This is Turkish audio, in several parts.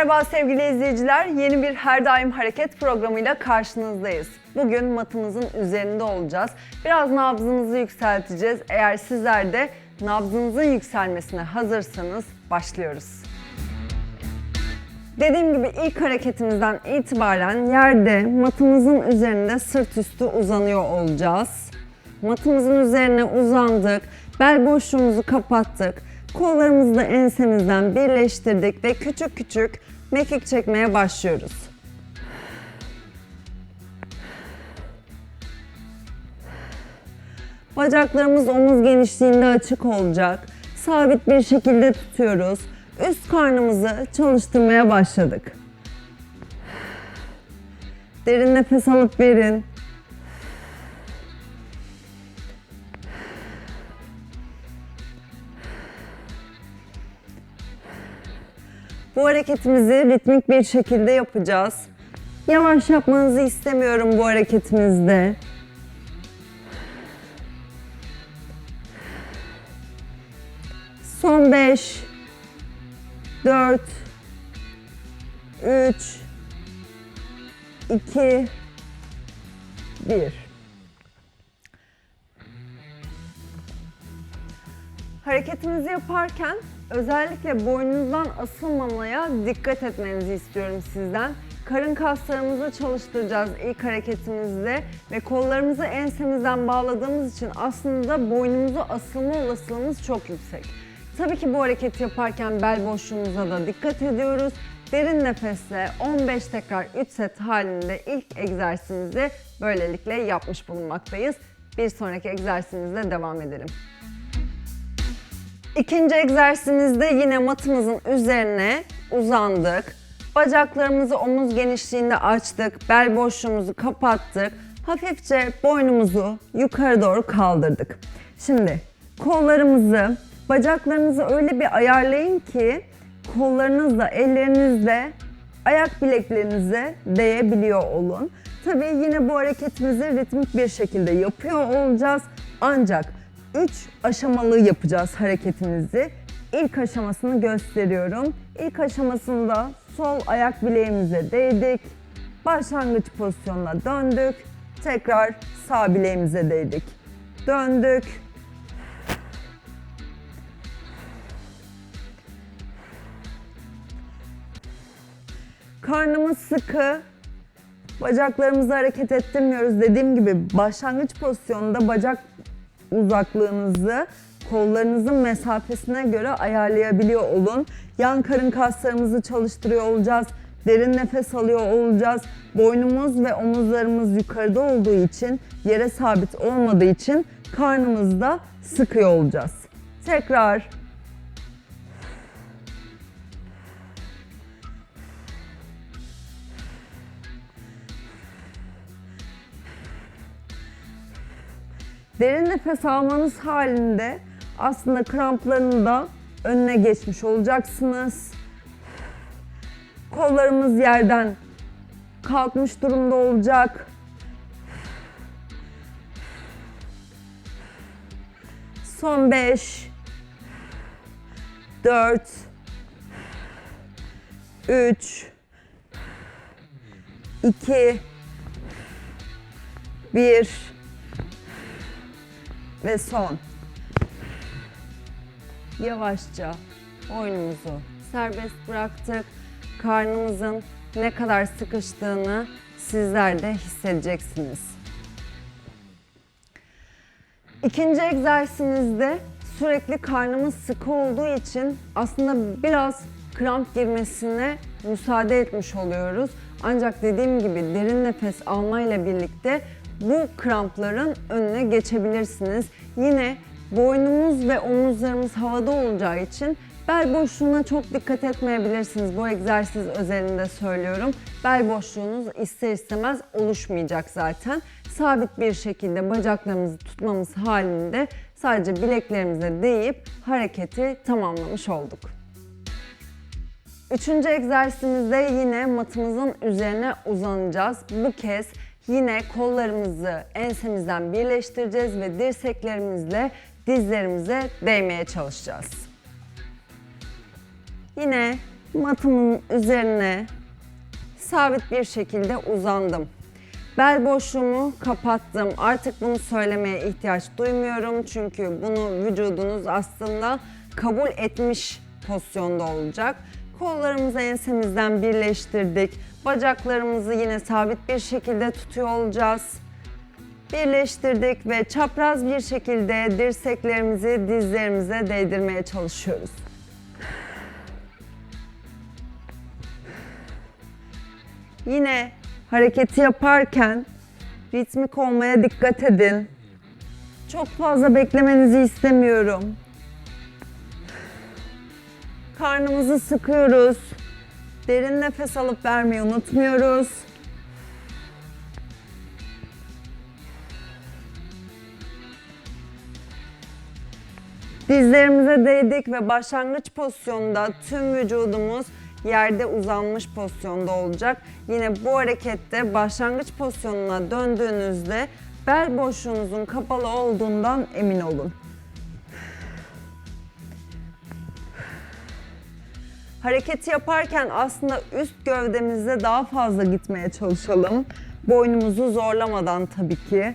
Merhaba sevgili izleyiciler. Yeni bir Her Daim Hareket programıyla karşınızdayız. Bugün matımızın üzerinde olacağız. Biraz nabzınızı yükselteceğiz. Eğer sizler de nabzınızın yükselmesine hazırsanız başlıyoruz. Dediğim gibi ilk hareketimizden itibaren yerde matımızın üzerinde sırt üstü uzanıyor olacağız. Matımızın üzerine uzandık, bel boşluğumuzu kapattık, kollarımızı ensemizden birleştirdik ve küçük küçük mekik çekmeye başlıyoruz. Bacaklarımız omuz genişliğinde açık olacak. Sabit bir şekilde tutuyoruz. Üst karnımızı çalıştırmaya başladık. Derin nefes alıp verin. Bu hareketimizi ritmik bir şekilde yapacağız. Yavaş yapmanızı istemiyorum bu hareketimizde. Son 5 4 3 2 1 Hareketinizi yaparken özellikle boynunuzdan asılmamaya dikkat etmenizi istiyorum sizden. Karın kaslarımızı çalıştıracağız ilk hareketimizde ve kollarımızı ensemizden bağladığımız için aslında boynumuzu asılma olasılığımız çok yüksek. Tabii ki bu hareketi yaparken bel boşluğumuza da dikkat ediyoruz. Derin nefesle 15 tekrar 3 set halinde ilk egzersizimizi böylelikle yapmış bulunmaktayız. Bir sonraki egzersizimizle devam edelim. İkinci egzersizimizde yine matımızın üzerine uzandık. Bacaklarımızı omuz genişliğinde açtık. Bel boşluğumuzu kapattık. Hafifçe boynumuzu yukarı doğru kaldırdık. Şimdi kollarımızı, bacaklarınızı öyle bir ayarlayın ki kollarınızla, ellerinizle ayak bileklerinize değebiliyor olun. Tabii yine bu hareketimizi ritmik bir şekilde yapıyor olacağız. Ancak 3 aşamalı yapacağız hareketimizi. İlk aşamasını gösteriyorum. İlk aşamasında sol ayak bileğimize değdik. Başlangıç pozisyonuna döndük. Tekrar sağ bileğimize değdik. Döndük. Karnımız sıkı. Bacaklarımızı hareket ettirmiyoruz. Dediğim gibi başlangıç pozisyonunda bacak uzaklığınızı kollarınızın mesafesine göre ayarlayabiliyor olun. Yan karın kaslarımızı çalıştırıyor olacağız. Derin nefes alıyor olacağız. Boynumuz ve omuzlarımız yukarıda olduğu için, yere sabit olmadığı için karnımızda sıkıyor olacağız. Tekrar Derin nefes almanız halinde aslında krampların da önüne geçmiş olacaksınız. Kollarımız yerden kalkmış durumda olacak. Son 5 4 3 2 1 ve son. Yavaşça boynumuzu serbest bıraktık. Karnımızın ne kadar sıkıştığını sizler de hissedeceksiniz. İkinci egzersizimizde sürekli karnımız sıkı olduğu için aslında biraz kramp girmesine müsaade etmiş oluyoruz. Ancak dediğim gibi derin nefes almayla birlikte bu krampların önüne geçebilirsiniz. Yine boynumuz ve omuzlarımız havada olacağı için bel boşluğuna çok dikkat etmeyebilirsiniz. Bu egzersiz özelinde söylüyorum. Bel boşluğunuz ister istemez oluşmayacak zaten. Sabit bir şekilde bacaklarımızı tutmamız halinde sadece bileklerimize değip hareketi tamamlamış olduk. Üçüncü egzersizimizde yine matımızın üzerine uzanacağız. Bu kez yine kollarımızı ensemizden birleştireceğiz ve dirseklerimizle dizlerimize değmeye çalışacağız. Yine matımın üzerine sabit bir şekilde uzandım. Bel boşluğumu kapattım. Artık bunu söylemeye ihtiyaç duymuyorum. Çünkü bunu vücudunuz aslında kabul etmiş pozisyonda olacak. Kollarımızı ensemizden birleştirdik. Bacaklarımızı yine sabit bir şekilde tutuyor olacağız. Birleştirdik ve çapraz bir şekilde dirseklerimizi dizlerimize değdirmeye çalışıyoruz. Yine hareketi yaparken ritmik olmaya dikkat edin. Çok fazla beklemenizi istemiyorum. Karnımızı sıkıyoruz. Derin nefes alıp vermeyi unutmuyoruz. Dizlerimize değdik ve başlangıç pozisyonunda tüm vücudumuz yerde uzanmış pozisyonda olacak. Yine bu harekette başlangıç pozisyonuna döndüğünüzde bel boşluğunuzun kapalı olduğundan emin olun. Hareketi yaparken aslında üst gövdemize daha fazla gitmeye çalışalım. Boynumuzu zorlamadan tabii ki.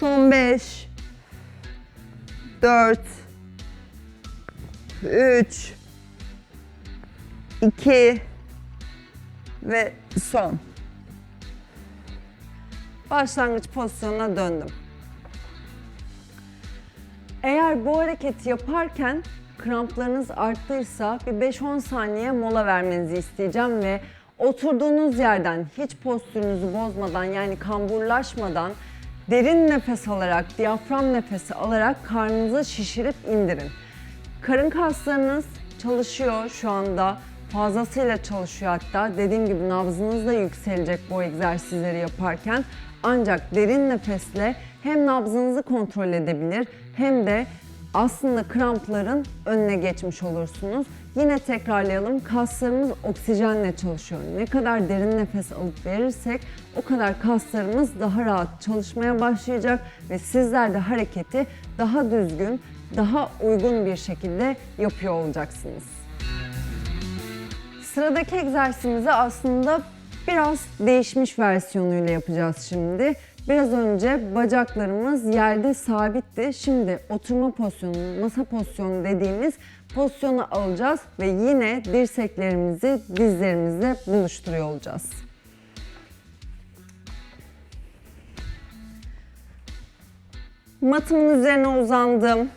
Son 5 4 3 2 ve son. Başlangıç pozisyonuna döndüm. Eğer bu hareketi yaparken kramplarınız arttıysa bir 5-10 saniye mola vermenizi isteyeceğim ve oturduğunuz yerden hiç postürünüzü bozmadan yani kamburlaşmadan derin nefes alarak, diyafram nefesi alarak karnınızı şişirip indirin. Karın kaslarınız çalışıyor şu anda. Fazlasıyla çalışıyor hatta. Dediğim gibi nabzınız da yükselecek bu egzersizleri yaparken. Ancak derin nefesle hem nabzınızı kontrol edebilir hem de aslında krampların önüne geçmiş olursunuz. Yine tekrarlayalım. Kaslarımız oksijenle çalışıyor. Ne kadar derin nefes alıp verirsek o kadar kaslarımız daha rahat çalışmaya başlayacak ve sizler de hareketi daha düzgün, daha uygun bir şekilde yapıyor olacaksınız. Sıradaki egzersizimizi aslında biraz değişmiş versiyonuyla yapacağız şimdi. Biraz önce bacaklarımız yerde sabitti. Şimdi oturma pozisyonu, masa pozisyonu dediğimiz pozisyonu alacağız ve yine dirseklerimizi dizlerimizle buluşturuyor olacağız. Matımın üzerine uzandım.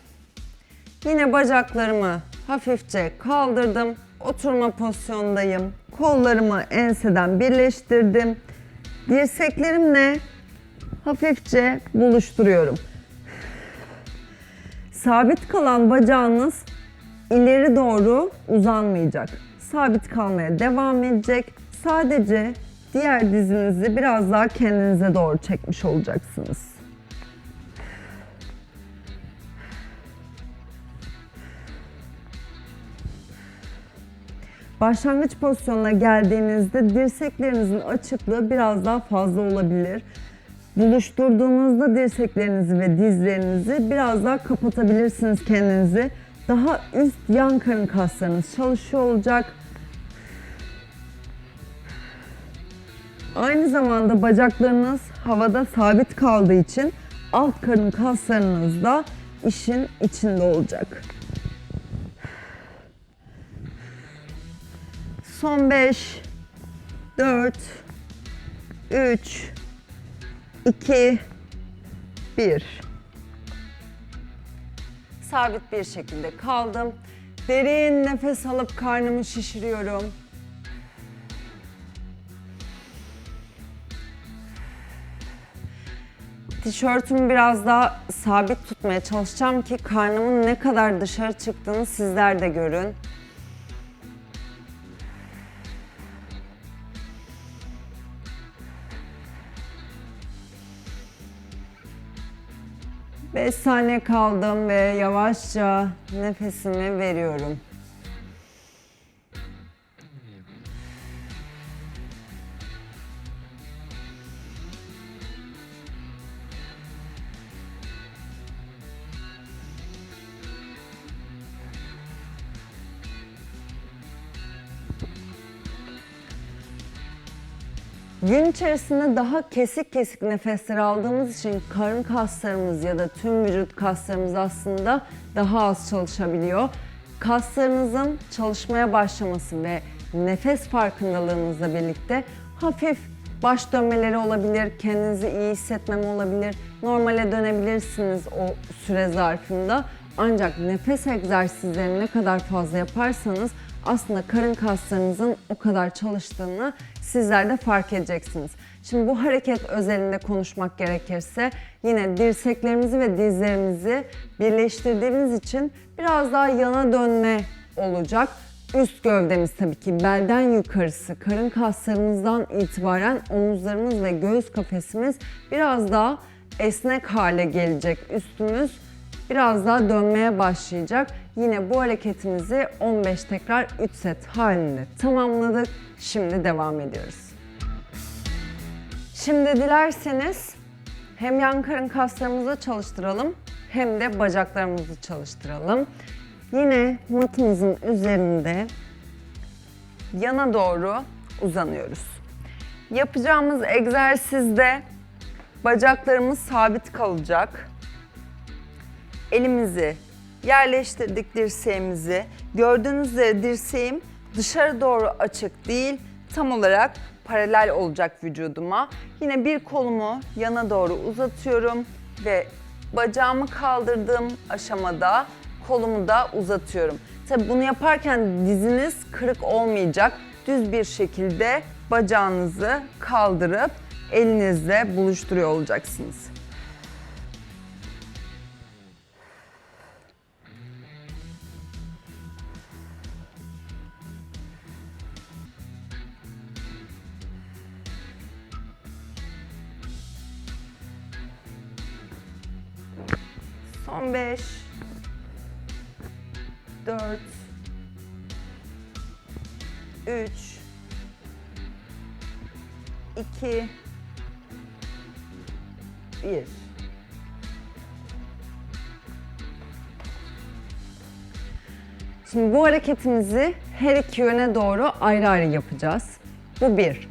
Yine bacaklarımı hafifçe kaldırdım. Oturma pozisyondayım. Kollarımı enseden birleştirdim. Dirseklerimle hafifçe buluşturuyorum. Sabit kalan bacağınız ileri doğru uzanmayacak. Sabit kalmaya devam edecek. Sadece diğer dizinizi biraz daha kendinize doğru çekmiş olacaksınız. Başlangıç pozisyonuna geldiğinizde dirseklerinizin açıklığı biraz daha fazla olabilir. Buluşturduğunuzda dirseklerinizi ve dizlerinizi biraz daha kapatabilirsiniz kendinizi. Daha üst yan karın kaslarınız çalışıyor olacak. Aynı zamanda bacaklarınız havada sabit kaldığı için alt karın kaslarınız da işin içinde olacak. Son 5 4 3 2 1 Sabit bir şekilde kaldım. Derin nefes alıp karnımı şişiriyorum. Tişörtümü biraz daha sabit tutmaya çalışacağım ki karnımın ne kadar dışarı çıktığını sizler de görün. 5 saniye kaldım ve yavaşça nefesimi veriyorum. Gün içerisinde daha kesik kesik nefesler aldığımız için karın kaslarımız ya da tüm vücut kaslarımız aslında daha az çalışabiliyor. Kaslarınızın çalışmaya başlaması ve nefes farkındalığınızla birlikte hafif baş dönmeleri olabilir, kendinizi iyi hissetmeme olabilir, normale dönebilirsiniz o süre zarfında. Ancak nefes egzersizlerini ne kadar fazla yaparsanız aslında karın kaslarınızın o kadar çalıştığını sizler de fark edeceksiniz. Şimdi bu hareket özelinde konuşmak gerekirse yine dirseklerimizi ve dizlerimizi birleştirdiğimiz için biraz daha yana dönme olacak. Üst gövdemiz tabii ki belden yukarısı, karın kaslarımızdan itibaren omuzlarımız ve göğüs kafesimiz biraz daha esnek hale gelecek. Üstümüz biraz daha dönmeye başlayacak. Yine bu hareketimizi 15 tekrar 3 set halinde tamamladık. Şimdi devam ediyoruz. Şimdi dilerseniz hem yan karın kaslarımızı çalıştıralım hem de bacaklarımızı çalıştıralım. Yine matımızın üzerinde yana doğru uzanıyoruz. Yapacağımız egzersizde bacaklarımız sabit kalacak. Elimizi yerleştirdik dirseğimizi. Gördüğünüz üzere dirseğim dışarı doğru açık değil, tam olarak paralel olacak vücuduma. Yine bir kolumu yana doğru uzatıyorum ve bacağımı kaldırdığım aşamada kolumu da uzatıyorum. Tabi bunu yaparken diziniz kırık olmayacak. Düz bir şekilde bacağınızı kaldırıp elinizle buluşturuyor olacaksınız. 5 4 3 2 1 Şimdi bu hareketimizi her iki yöne doğru ayrı ayrı yapacağız. Bu bir.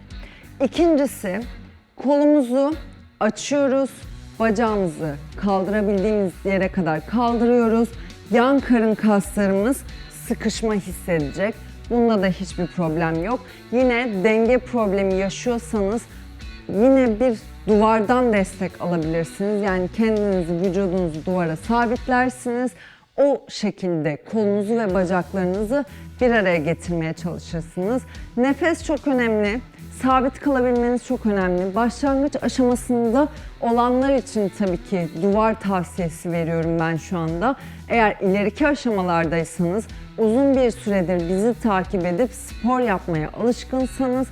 İkincisi kolumuzu açıyoruz. Bacağımızı kaldırabildiğimiz yere kadar kaldırıyoruz. Yan karın kaslarımız sıkışma hissedecek. Bunda da hiçbir problem yok. Yine denge problemi yaşıyorsanız yine bir duvardan destek alabilirsiniz. Yani kendinizi, vücudunuzu duvara sabitlersiniz. O şekilde kolunuzu ve bacaklarınızı bir araya getirmeye çalışırsınız. Nefes çok önemli. Sabit kalabilmeniz çok önemli. Başlangıç aşamasında olanlar için tabii ki duvar tavsiyesi veriyorum ben şu anda. Eğer ileriki aşamalardaysanız, uzun bir süredir bizi takip edip spor yapmaya alışkınsanız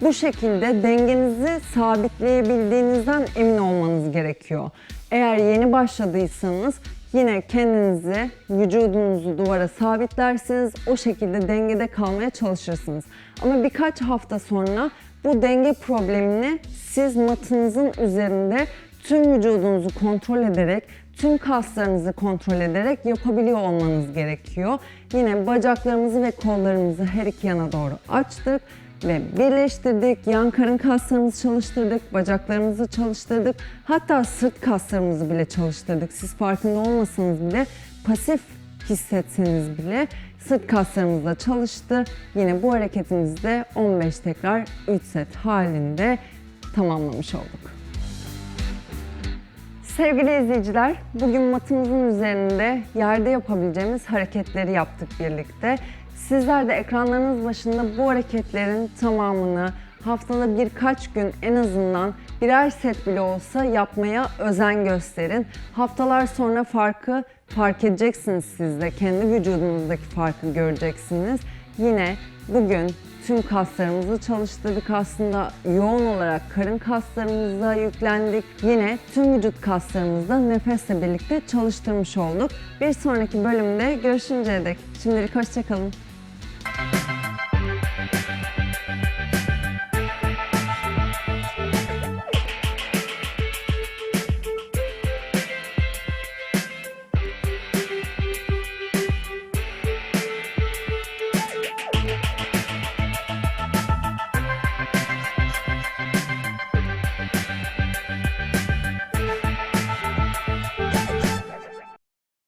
bu şekilde dengenizi sabitleyebildiğinizden emin olmanız gerekiyor. Eğer yeni başladıysanız yine kendinizi, vücudunuzu duvara sabitlersiniz. O şekilde dengede kalmaya çalışırsınız. Ama birkaç hafta sonra bu denge problemini siz matınızın üzerinde tüm vücudunuzu kontrol ederek, tüm kaslarınızı kontrol ederek yapabiliyor olmanız gerekiyor. Yine bacaklarımızı ve kollarımızı her iki yana doğru açtık ve birleştirdik. Yan karın kaslarımızı çalıştırdık, bacaklarımızı çalıştırdık. Hatta sırt kaslarımızı bile çalıştırdık. Siz farkında olmasanız bile pasif hissetseniz bile sırt kaslarımız da çalıştı. Yine bu hareketimizi de 15 tekrar 3 set halinde tamamlamış olduk. Sevgili izleyiciler, bugün matımızın üzerinde yerde yapabileceğimiz hareketleri yaptık birlikte. Sizler de ekranlarınız başında bu hareketlerin tamamını haftada birkaç gün en azından birer set bile olsa yapmaya özen gösterin. Haftalar sonra farkı fark edeceksiniz siz de. Kendi vücudunuzdaki farkı göreceksiniz. Yine bugün tüm kaslarımızı çalıştırdık aslında. Yoğun olarak karın kaslarımıza yüklendik. Yine tüm vücut kaslarımızda nefesle birlikte çalıştırmış olduk. Bir sonraki bölümde görüşünceye dek şimdilik hoşçakalın.